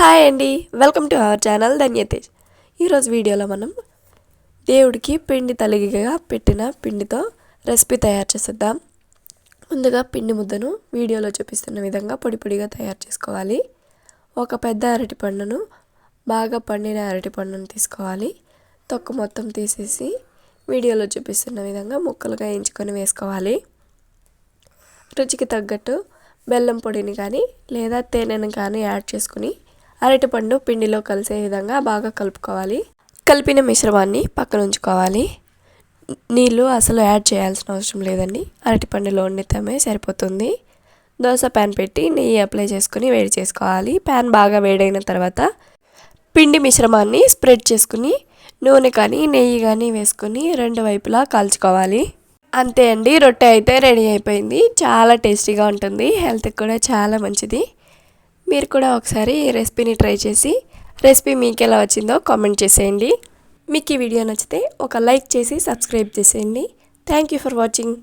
Hi అండి. Welcome to our channel Dhanyatej. ఈరోజు వీడియోలో మనం దేవుడికి పిండి తలిగిగా పెట్టిన పిండితో రెసిపీ తయారు చేసేద్దాం. ముందుగా పిండి ముద్దను వీడియోలో చూపిస్తున్న విధంగా పొడి పొడిగా తయారు చేసుకోవాలి. ఒక పెద్ద అరటి పండును బాగా పండిన అరటి పండును తీసుకోవాలి. తొక్క మొత్తం తీసేసి వీడియోలో చూపిస్తున్న విధంగా ముక్కలుగా ఎంచుకొని వేసుకోవాలి. రుచికి తగ్గట్టు బెల్లం పొడిని కానీ లేదా తేనెను కానీ యాడ్ చేసుకుని అరటిపండు పిండిలో కలిసే విధంగా బాగా కలుపుకోవాలి. కలిపిన మిశ్రమాన్ని పక్కన ఉంచుకోవాలి నీళ్ళు అసలు యాడ్ చేయాల్సిన అవసరం లేదండి. అరటిపండులో వండితమే సరిపోతుంది. దోశ ప్యాన్ పెట్టి నెయ్యి అప్లై చేసుకుని వేడి చేసుకోవాలి. ప్యాన్ బాగా వేడైన తర్వాత పిండి మిశ్రమాన్ని స్ప్రెడ్ చేసుకుని నూనె కానీ నెయ్యి కానీ వేసుకొని రెండు వైపులా కాల్చుకోవాలి. అంతే అండి. రొట్టె అయితే రెడీ అయిపోయింది. చాలా టేస్టీగా ఉంటుంది. హెల్త్కి కూడా చాలా మంచిది. మీరు కూడా ఒకసారి ఈ రెసిపీని ట్రై చేసి రెసిపీ మీకు ఎలా వచ్చిందో కామెంట్ చేసేయండి. మీకు ఈ వీడియో నచ్చితే ఒక లైక్ చేసి సబ్స్క్రైబ్ చేసేయండి. Thank you for watching